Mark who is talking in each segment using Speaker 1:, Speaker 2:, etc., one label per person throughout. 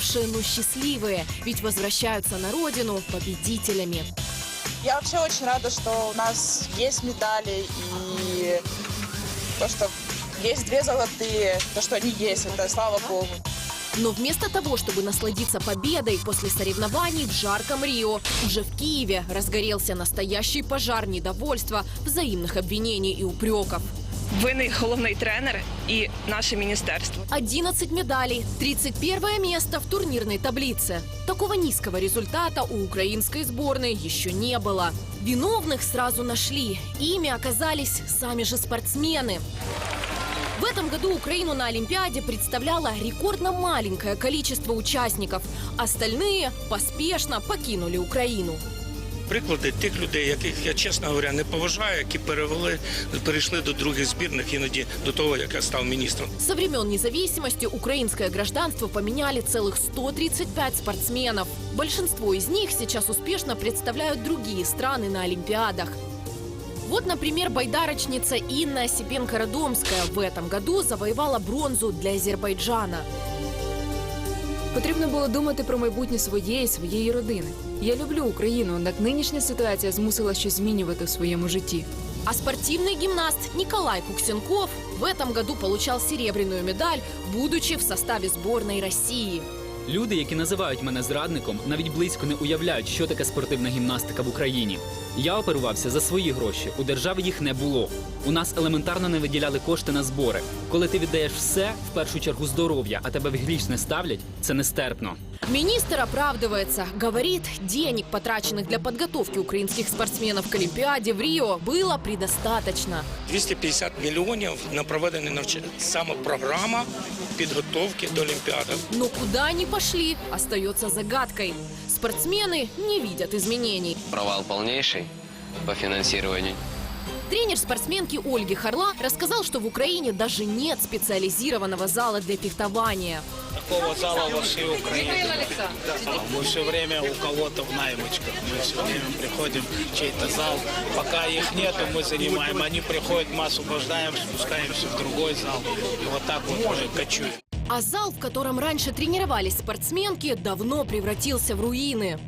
Speaker 1: уставшие, но счастливые, ведь возвращаются на родину победителями.
Speaker 2: Я вообще очень рада, что у нас есть медали и то, что есть две золотые, то, что они есть, это слава богу.
Speaker 1: Но вместо того, чтобы насладиться победой после соревнований в жарком Рио, уже в Киеве разгорелся настоящий пожар недовольства, взаимных обвинений и упреков.
Speaker 3: Винний головний тренер і наше міністерство.
Speaker 1: 11 медалей, 31 место в турнирной таблице. Такого низкого результата у украинской сборной еще не было. Виновных сразу нашли. Ими оказались сами же спортсмены. В этом году Украину на Олимпиаде представляло рекордно маленькое количество участников. Остальные поспешно покинули Украину.
Speaker 4: приклади тих людей, яких я чесно говоря не поважаю, які перевели, перейшли до других збірних іноді до того, як я став міністром.
Speaker 1: Со времен независимости украинское гражданство поменяли целых 135 спортсменов. Большинство из них сейчас успешно представляют другие страны на Олимпиадах. Вот, например, байдарочница Инна Осипенко-Радомская в этом году завоевала бронзу для Азербайджана.
Speaker 5: Потрібно було думати про майбутнє своєї своєї родини. Я люблю Україну, однак нинішня ситуація змусила щось змінювати в своєму житті.
Speaker 1: А спортивный гимнаст Николай Куксенков в этом году получал серебряную медаль, будучи в составе сборной России.
Speaker 6: Люди, які називають мене зрадником, навіть близько не уявляють, що таке спортивна гімнастика в Україні. Я оперувався за свої гроші. У держави їх не було. У нас елементарно не виділяли кошти на збори. Коли ти віддаєш все, в першу чергу здоров'я, а тебе в гріш не ставлять, це нестерпно.
Speaker 1: Министр оправдывается. Говорит, денег, потраченных для подготовки украинских спортсменов к Олимпиаде в Рио, было предостаточно.
Speaker 4: 250 мільйонів на проведення навчання саме програма підготовки до Олімпіади.
Speaker 1: Но куда они пошли, остается загадкой. Спортсмены не видят изменений.
Speaker 7: провал полнейший по финансированию.
Speaker 1: Тренер спортсменки Ольги Харла рассказал, что в Украине даже нет специализированного зала для фехтования.
Speaker 8: Такого зала во всей Украине. Мы все время у кого-то в наймочках. Мы все время приходим в чей-то зал. Пока их нету, мы занимаем. Они приходят, мы освобождаем, спускаемся в другой зал. И вот так вот мы кочуем.
Speaker 1: А зал, в котором раньше тренировались спортсменки, давно превратился в руины.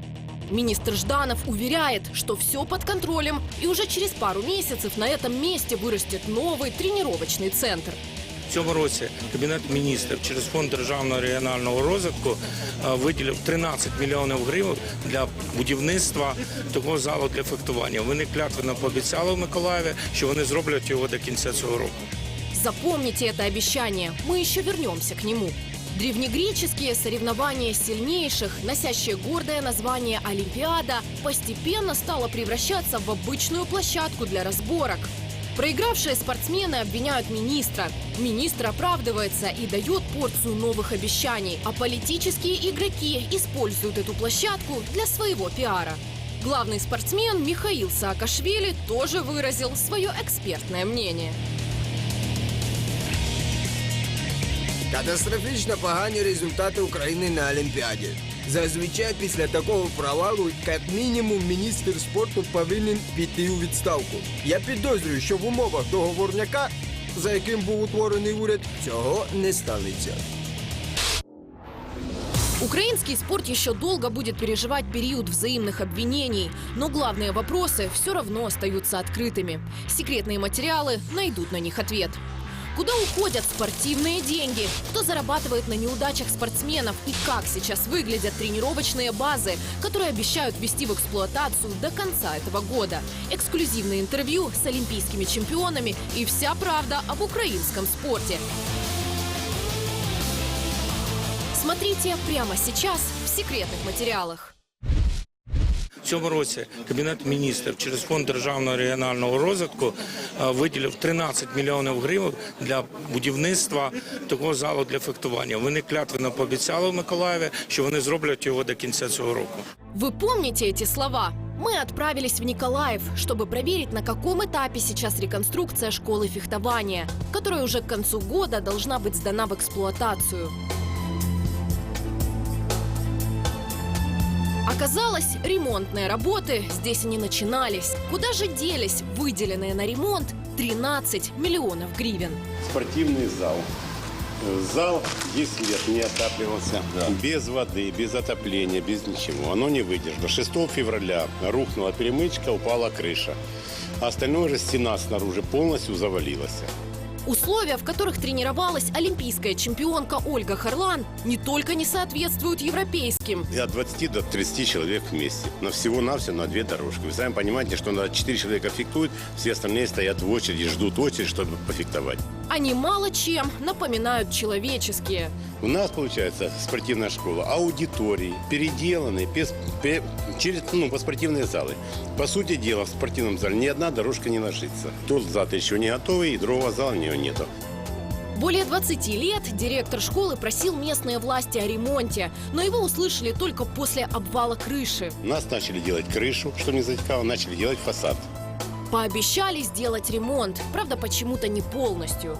Speaker 1: Министр Жданов уверяет, что все под контролем, и уже через пару месяцев на этом месте вырастет новый тренировочный центр.
Speaker 4: В цьому році Кабінет міністрів через фонд державного регіонального розвитку е, виділив 13 мільйонів гривень для будівництва такого залу для фехтування. Вони клятвенно пообіцяли в Миколаєві, що вони зроблять його до кінця цього року.
Speaker 1: Запомните это обещание, мы еще вернемся к нему. Древнегреческие соревнования сильнейших, носящие гордое название Олимпиада, постепенно стало превращаться в обычную площадку для разборок. Проигравшие спортсмены обвиняют министра. Министр оправдывается и дает порцию новых обещаний, а политические игроки используют эту площадку для своего пиара. Главный спортсмен Михаил Саакашвили тоже выразил свое экспертное мнение.
Speaker 9: Катастрофічно погані результати України на Олімпіаді. Зазвичай після такого провалу, як мінімум, міністр спорту повинен піти у відставку. Я підозрюю, що в умовах договорняка, за яким був утворений уряд, цього не станеться.
Speaker 1: Украинский спорт еще долго будет переживать период взаимных обвинений, но главные вопросы все равно остаются открытыми. Секретные материалы найдут на них ответ. Куда уходят спортивные деньги? Кто зарабатывает на неудачах спортсменов? И как сейчас выглядят тренировочные базы, которые обещают ввести в эксплуатацию до конца этого года? Эксклюзивное интервью с олимпийскими чемпионами и вся правда об украинском спорте. Смотрите прямо сейчас в секретных материалах
Speaker 4: В цьому році Кабінет міністрів через фонд державного регіонального розвитку е, виділив 13 мільйонів гривень для будівництва такого залу для фехтування. Вони клятвенно пообіцяли в Миколаєві, що вони зроблять його до кінця цього року.
Speaker 1: Вы помните эти слова? Мы отправились в Николаев, чтобы проверить, на каком этапе сейчас реконструкция школы фехтования, которая уже к концу года должна быть сдана в эксплуатацию. Оказалось, ремонтные работы здесь и не начинались. Куда же делись выделенные на ремонт 13 миллионов гривен?
Speaker 10: спортивный зал. Зал 10 лет не отапливался. Без воды, без отопления, без ничего. Оно не выдержало. 6 февраля рухнула перемычка, упала крыша. А остальное же стена снаружи полностью завалилась.
Speaker 1: Условия, в которых тренировалась олимпийская чемпионка Ольга Харлан, не только не соответствуют европейским,
Speaker 10: От 20 до 30 человек вместе. На всего-навсего на две дорожки. Вы сами понимаете, что на 4 человека фехтуют, все остальные стоят в очереди, ждут очередь, чтобы пофехтовать.
Speaker 1: они мало чем напоминают человеческие.
Speaker 10: У нас, получается, спортивная школа, аудитории, переделанные без- пе- через, ну, по спортивные залы. По сути дела, в спортивном зале ни одна дорожка не ложится. Тот зад еще не готовый, и другого зала у него нету.
Speaker 1: Более 20 лет директор школы просил местные власти о ремонте, но его услышали только после обвала крыши.
Speaker 10: Нас начали делать крышу, что не затекало, начали делать фасад.
Speaker 1: Пообещали сделать ремонт, правда, почему-то не полностью.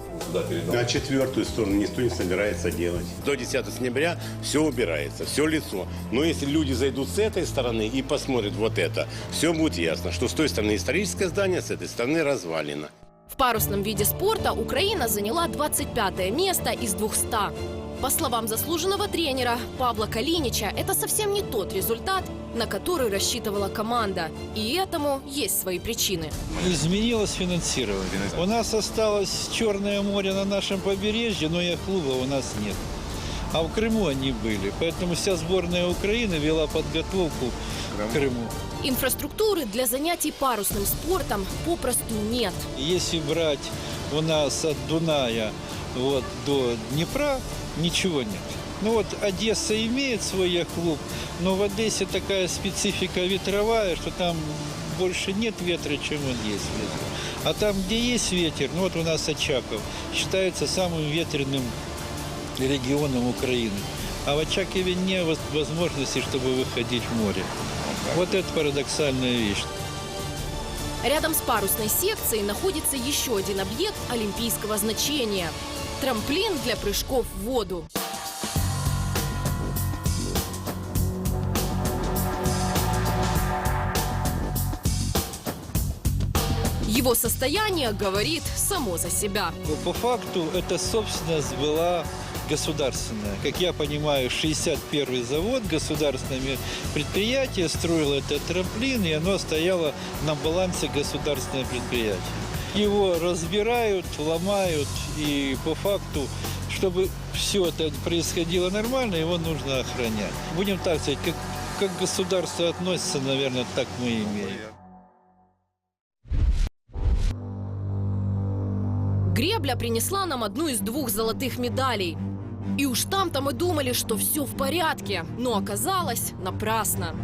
Speaker 10: На четвертую сторону никто не собирается делать. До 10 сентября все убирается, все лицо. Но если люди зайдут с этой стороны и посмотрят вот это, все будет ясно, что с той стороны историческое здание, с этой стороны развалено.
Speaker 1: В парусном виде спорта Украина заняла 25 место из 200. По словам заслуженного тренера Павла Калинича, это совсем не тот результат, на который рассчитывала команда. И этому есть свои причины.
Speaker 11: Изменилось финансирование. У нас осталось Черное море на нашем побережье, но и клуба у нас нет. А в Крыму они были. Поэтому вся сборная Украины вела подготовку к Крыму.
Speaker 1: Инфраструктуры для занятий парусным спортом попросту нет.
Speaker 11: Если брать у нас от Дуная вот, до Днепра, ничего нет. Ну вот Одесса имеет свой яхт-клуб, но в Одессе такая специфика ветровая, что там больше нет ветра, чем вот есть ветер. А там, где есть ветер, ну вот у нас Очаков, считается самым ветреным регионом Украины. А в Очакове нет воз- возможности, чтобы выходить в море. Вот это парадоксальная вещь.
Speaker 1: Рядом с парусной секцией находится еще один объект олимпийского значения – трамплин для прыжков в воду. Его состояние говорит само за себя.
Speaker 11: По факту эта собственность была государственная. Как я понимаю, 61-й завод, государственное предприятие строило этот трамплин, и оно стояло на балансе государственного предприятия. Его разбирают, ломают, и по факту, чтобы все это происходило нормально, его нужно охранять. Будем так сказать, как, как государство относится, наверное, так мы и имеем.
Speaker 1: Гребля принесла нам одну из двух золотых медалей. И уж там-то мы думали, что все в порядке, но оказалось напрасно.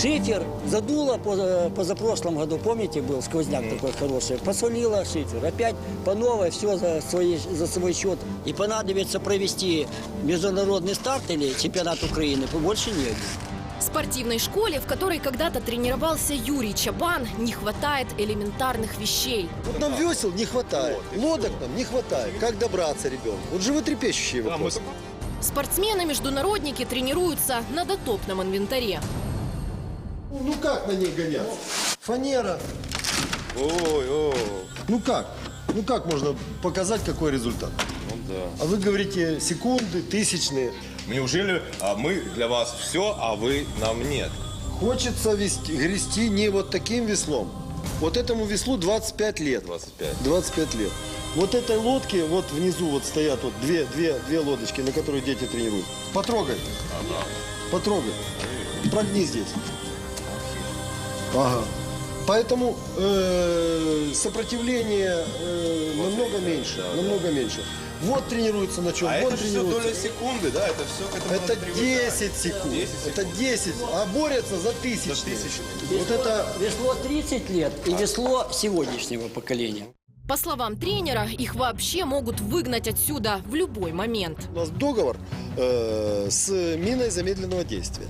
Speaker 12: Шифер задуло поза- позапрошлом году, помните, был сквозняк такой хороший. Посолило шифер. Опять по новой все за, свой, за свой счет. И понадобится провести международный старт или чемпионат Украины, больше негде.
Speaker 1: Спортивной школе, в которой когда-то тренировался Юрий Чабан, не хватает элементарных вещей.
Speaker 13: Вот нам весел не хватает, лодок нам не хватает. Как добраться ребенку? Вот животрепещущий вопрос.
Speaker 1: Спортсмены-международники тренируются на дотопном инвентаре.
Speaker 13: Ну как на ней гоняться? Фанера. Ой, ой. Ну как? Ну как можно показать, какой результат?
Speaker 14: Ну да.
Speaker 13: А вы говорите секунды, тысячные.
Speaker 14: Неужели а, мы для вас все, а вы нам нет?
Speaker 13: Хочется вести, грести не вот таким веслом. Вот этому веслу 25 лет.
Speaker 14: 25.
Speaker 13: 25 лет. Вот этой лодке, вот внизу вот стоят вот две, две, две лодочки, на которые дети тренируют. Потрогай. Потрогай. Прогни здесь. Ага. Поэтому э, сопротивление э, намного меньше, намного меньше. Вот тренируется на чем,
Speaker 14: А
Speaker 13: вот
Speaker 14: это же все
Speaker 13: тренируется.
Speaker 14: доля секунды, да? Это все к этому
Speaker 13: Это
Speaker 14: надо привыкать.
Speaker 13: 10 секунд.
Speaker 14: 10
Speaker 13: Это 10. А борются за тысячные. Вот это
Speaker 12: Весло 30 лет и весло сегодняшнего поколения.
Speaker 1: По словам тренера, их вообще могут выгнать отсюда в любой момент.
Speaker 13: у нас договор э, с миной замедленного действия.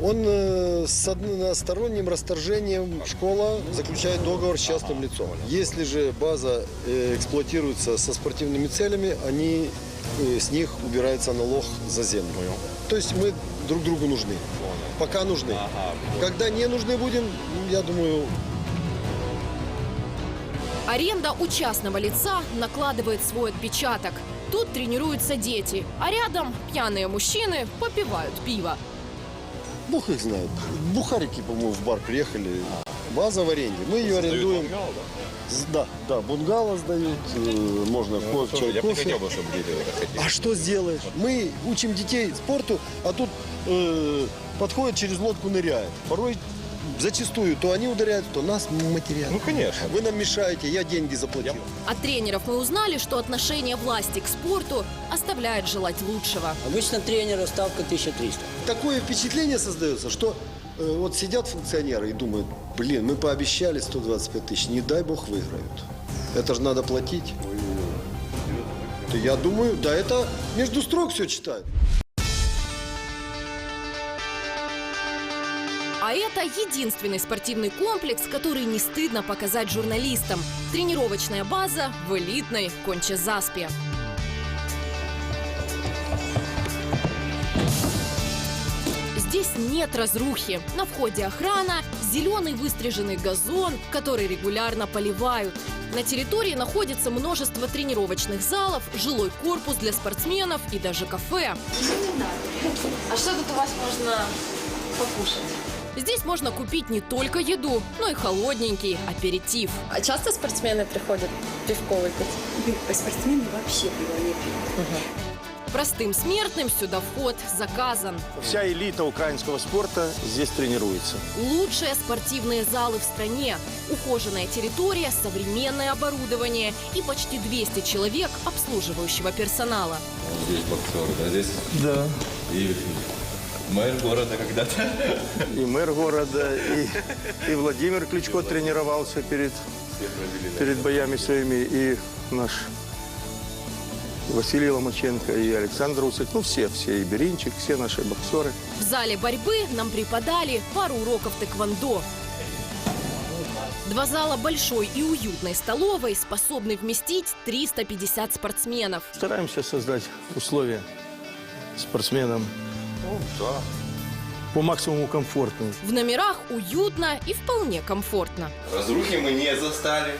Speaker 13: Он э, с односторонним расторжением школа заключает договор с частным лицом. Если же база э, эксплуатируется со спортивными целями, они э, с них убирается налог за землю. То есть мы друг другу нужны. Пока нужны. Когда не нужны будем, я думаю,
Speaker 1: Аренда у частного лица накладывает свой отпечаток. Тут тренируются дети, а рядом пьяные мужчины попивают пиво.
Speaker 13: Бог их знает. Бухарики, по-моему, в бар приехали. База в аренде. Мы ее арендуем. Да, да, бунгало сдают, э, можно кофе, чай,
Speaker 14: Я
Speaker 13: кофе.
Speaker 14: хотел бы, чтобы дети это хотели.
Speaker 13: А что сделаешь? Мы учим детей спорту, а тут э, подходят через лодку ныряют. Порой зачастую то они ударяют, то нас матерят.
Speaker 14: Ну, конечно.
Speaker 13: Вы нам мешаете, я деньги заплатил.
Speaker 1: От тренеров мы узнали, что отношение власти к спорту оставляет желать лучшего.
Speaker 12: Обычно тренера ставка 1300.
Speaker 13: Такое впечатление создается, что э, вот сидят функционеры и думают, блин, мы пообещали 125 тысяч, не дай бог выиграют. Это же надо платить. Я думаю, да это между строк все читают.
Speaker 1: А это единственный спортивный комплекс, который не стыдно показать журналистам. Тренировочная база в элитной Конче-Заспе. Здесь нет разрухи. На входе охрана, зеленый выстриженный газон, который регулярно поливают. На территории находится множество тренировочных залов, жилой корпус для спортсменов и даже кафе.
Speaker 5: А что тут у вас можно покушать?
Speaker 1: Здесь можно купить не только еду, но и холодненький аперитив.
Speaker 5: А часто спортсмены приходят пивко выпить?
Speaker 15: Спортсмены вообще пиво не пьют.
Speaker 1: Простым смертным сюда вход заказан.
Speaker 16: Вся элита украинского спорта здесь тренируется.
Speaker 1: Лучшие спортивные залы в стране, ухоженная территория, современное оборудование и почти 200 человек обслуживающего персонала.
Speaker 14: Здесь боксер, да, здесь?
Speaker 16: Да.
Speaker 14: И мэр города когда-то.
Speaker 16: И мэр города, и, и Владимир Кличко тренировался перед, перед боями своими, и наш Василий Ломаченко, и Александр Усик, ну все, все, и Беринчик, все наши боксеры.
Speaker 1: В зале борьбы нам преподали пару уроков тэквондо. Два зала большой и уютной столовой способны вместить 350 спортсменов.
Speaker 16: Стараемся создать условия спортсменам по максимуму комфортные.
Speaker 1: В номерах уютно и вполне комфортно.
Speaker 14: Разрухи мы не застали.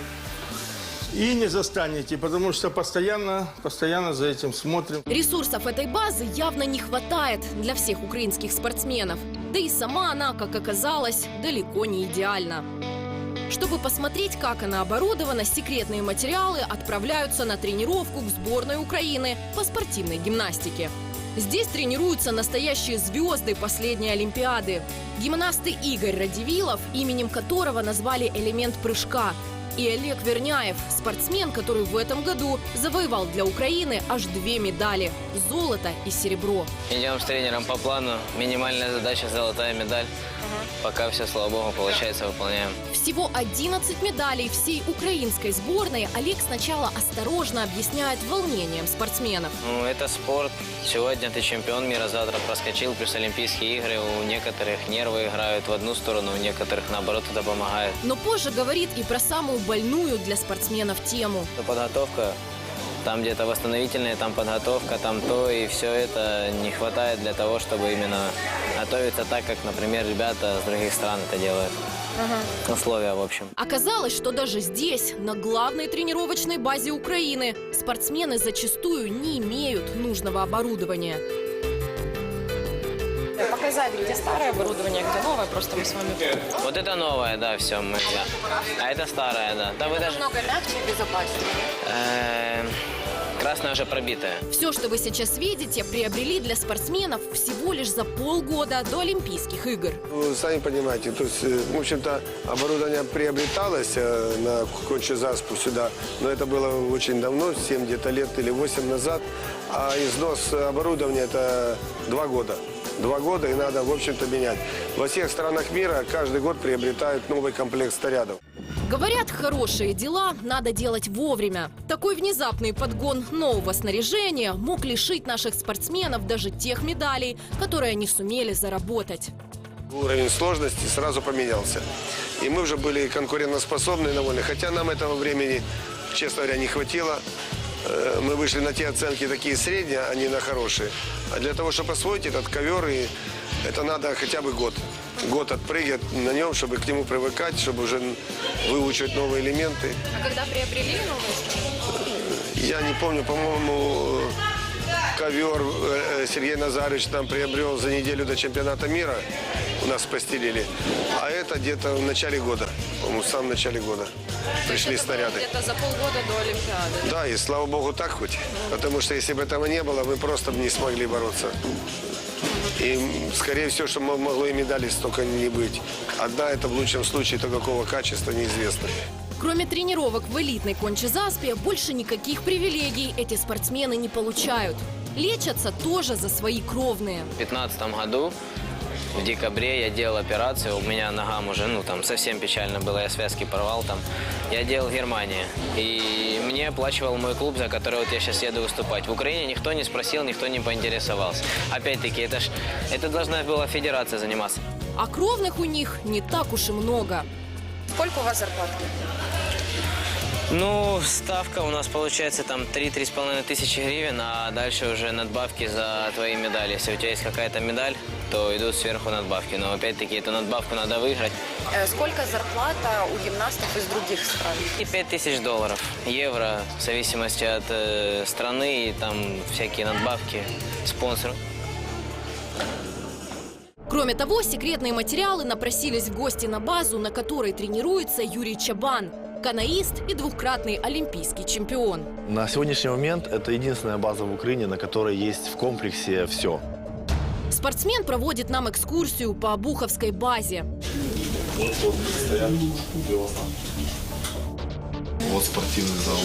Speaker 16: И не застанете, потому что постоянно, постоянно за этим смотрим.
Speaker 1: Ресурсов этой базы явно не хватает для всех украинских спортсменов. Да и сама она, как оказалось, далеко не идеальна. Чтобы посмотреть, как она оборудована, секретные материалы отправляются на тренировку к сборной Украины по спортивной гимнастике. Здесь тренируются настоящие звезды последней Олимпиады. Гимнасты Игорь Радивилов, именем которого назвали элемент прыжка, и Олег Верняев, спортсмен, который в этом году завоевал для Украины аж две медали – золото и серебро.
Speaker 7: Идем с тренером по плану. Минимальная задача – золотая медаль. Пока все, слава богу, получается, выполняем.
Speaker 1: Всего 11 медалей всей украинской сборной Олег сначала осторожно объясняет волнением спортсменов.
Speaker 7: Ну, это спорт. Сегодня ты чемпион мира, завтра проскочил, плюс Олимпийские игры. У некоторых нервы играют в одну сторону, у некоторых, наоборот, это помогает.
Speaker 1: Но позже говорит и про самую больную для спортсменов тему.
Speaker 7: Подготовка, там где-то восстановительная, там подготовка, там то, и все это не хватает для того, чтобы именно готовиться так, как, например, ребята с других стран это делают. Условия, в общем.
Speaker 1: Оказалось, что даже здесь, на главной тренировочной базе Украины, спортсмены зачастую не имеют нужного оборудования.
Speaker 5: Показать, где старое оборудование, где новое, просто мы с вами...
Speaker 7: Вот это новое, да, все, мы, да. А это старое, да. Да вы даже...
Speaker 5: Много мягче и безопаснее.
Speaker 7: Э, красное уже пробитое.
Speaker 1: Все, что вы сейчас видите, приобрели для спортсменов всего лишь за полгода до Олимпийских игр.
Speaker 17: Вы сами понимаете, то есть, э, в общем-то, оборудование приобреталось э, на Конче-Заспу сюда, но это было очень давно, 7 где-то лет или 8 назад, а износ оборудования это 2 года. Два года и надо, в общем-то, менять. Во всех странах мира каждый год приобретают новый комплект снарядов.
Speaker 1: Говорят, хорошие дела надо делать вовремя. Такой внезапный подгон нового снаряжения мог лишить наших спортсменов даже тех медалей, которые они сумели заработать.
Speaker 17: Уровень сложности сразу поменялся. И мы уже были конкурентоспособны довольны. Хотя нам этого времени, честно говоря, не хватило. Э, Мы вышли на те оценки такие средние, а не на хорошие. А для того, чтобы освоить этот ковер, и это надо хотя бы год. Год отпрыгивать на нем, чтобы к нему привыкать, чтобы уже выучивать новые элементы.
Speaker 1: А когда приобрели новые
Speaker 17: Я не помню, по-моему, ковер э, Сергей Назарович там приобрел за неделю до чемпионата мира. У нас постелили. А это где-то в начале года. По-моему, в самом начале года. Пришли снаряды.
Speaker 1: Где-то за полгода до Олимпиады.
Speaker 17: Да, и слава богу так хоть. Потому что если бы этого не было, мы просто бы не смогли бороться. И, скорее всего, что мо- могло и медалей столько не быть. Одна это в лучшем случае, то какого качества неизвестно.
Speaker 1: Кроме тренировок в элитной кончезаспе, больше никаких привилегий эти спортсмены не получают. Лечатся тоже за свои кровные.
Speaker 7: В 2015 году, в декабре, я делал операцию. У меня ногам уже, ну, там, совсем печально было. Я связки порвал там. Я делал в Германии. И мне оплачивал мой клуб, за который вот я сейчас еду выступать. В Украине никто не спросил, никто не поинтересовался. Опять-таки, это ж, это должна была федерация заниматься.
Speaker 1: А кровных у них не так уж и много.
Speaker 18: Сколько у вас зарплата?
Speaker 7: Ну, ставка у нас получается там 3-3,5 тысячи гривен, а дальше уже надбавки за твои медали. Если у тебя есть какая-то медаль, то идут сверху надбавки. Но опять-таки эту надбавку надо выиграть.
Speaker 18: Э, Сколько зарплата у гимнастов из других стран?
Speaker 7: И 5 тысяч долларов, евро, в зависимости от э, страны, и там всякие надбавки, спонсоры.
Speaker 1: Кроме того, секретные материалы напросились в гости на базу, на которой тренируется Юрий Чабан, каноист и двукратный олимпийский чемпион.
Speaker 19: На сегодняшний момент это единственная база в Украине, на которой есть в комплексе все.
Speaker 1: Спортсмен проводит нам экскурсию по Обуховской базе.
Speaker 19: Вот, вот стоят. Вот спортивный зал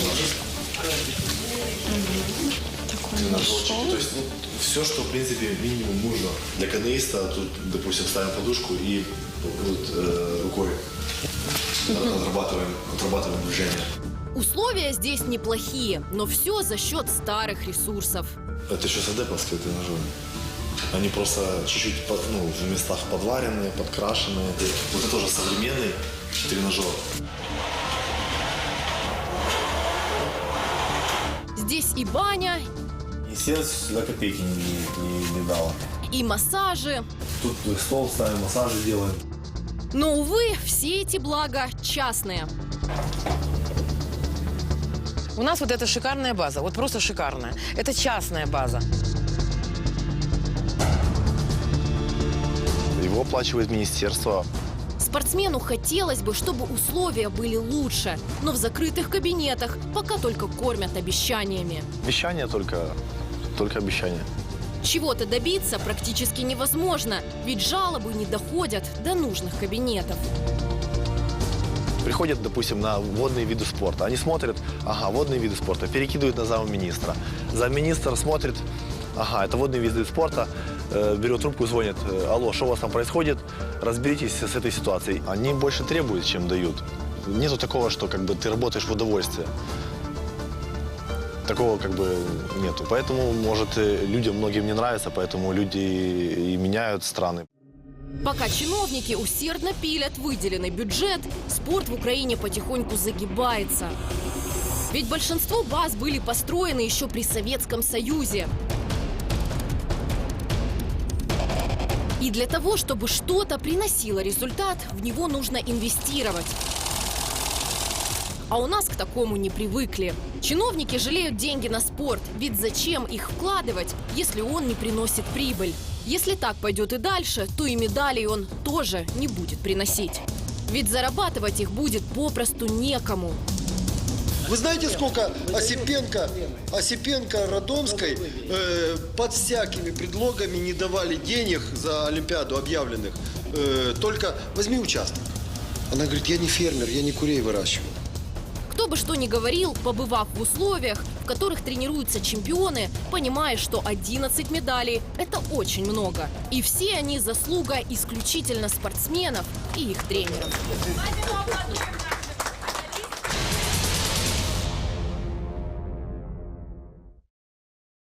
Speaker 19: наш. То есть ну, все, что в принципе минимум нужно для каноиста. Тут, допустим, ставим подушку и вот, э, рукой отрабатываем, отрабатываем движение.
Speaker 1: Условия здесь неплохие, но все за счет старых ресурсов.
Speaker 19: Это еще садеповские тренажеры. Они просто чуть-чуть под- ну, в местах подваренные, подкрашенные. Вот это тоже современный тренажер.
Speaker 1: Здесь и баня,
Speaker 19: Естественно, сюда копейки не, не, не дала.
Speaker 1: и массажи.
Speaker 19: Тут стол ставим, массажи делаем.
Speaker 1: Но, увы, все эти блага частные.
Speaker 20: У нас вот эта шикарная база, вот просто шикарная. Это частная база.
Speaker 19: Его оплачивает министерство.
Speaker 1: Спортсмену хотелось бы, чтобы условия были лучше, но в закрытых кабинетах пока только кормят обещаниями.
Speaker 19: Обещания только, только обещания.
Speaker 1: Чего-то добиться практически невозможно, ведь жалобы не доходят до нужных кабинетов.
Speaker 19: Приходят, допустим, на водные виды спорта. Они смотрят, ага, водные виды спорта, перекидывают на замминистра. Замминистр смотрит, ага, это водные виды спорта, э, берет трубку, звонит, э, алло, что у вас там происходит, разберитесь с этой ситуацией. Они больше требуют, чем дают. Нету такого, что как бы ты работаешь в удовольствие. Такого как бы нету. Поэтому, может, людям многим не нравится, поэтому люди и меняют страны.
Speaker 1: Пока чиновники усердно пилят выделенный бюджет, спорт в Украине потихоньку загибается. Ведь большинство баз были построены еще при Советском Союзе. И для того, чтобы что-то приносило результат, в него нужно инвестировать. А у нас к такому не привыкли. Чиновники жалеют деньги на спорт, ведь зачем их вкладывать, если он не приносит прибыль? Если так пойдет и дальше, то и медалей он тоже не будет приносить. Ведь зарабатывать их будет попросту некому.
Speaker 13: Вы знаете, сколько Осипенко, Осипенко Родомской э, под всякими предлогами не давали денег за Олимпиаду объявленных? Э, только возьми участок. Она говорит, я не фермер, я не курей выращиваю.
Speaker 1: Кто бы что ни говорил, побывав в условиях, в которых тренируются чемпионы, понимая, что 11 медалей – это очень много. И все они заслуга исключительно спортсменов и их тренеров.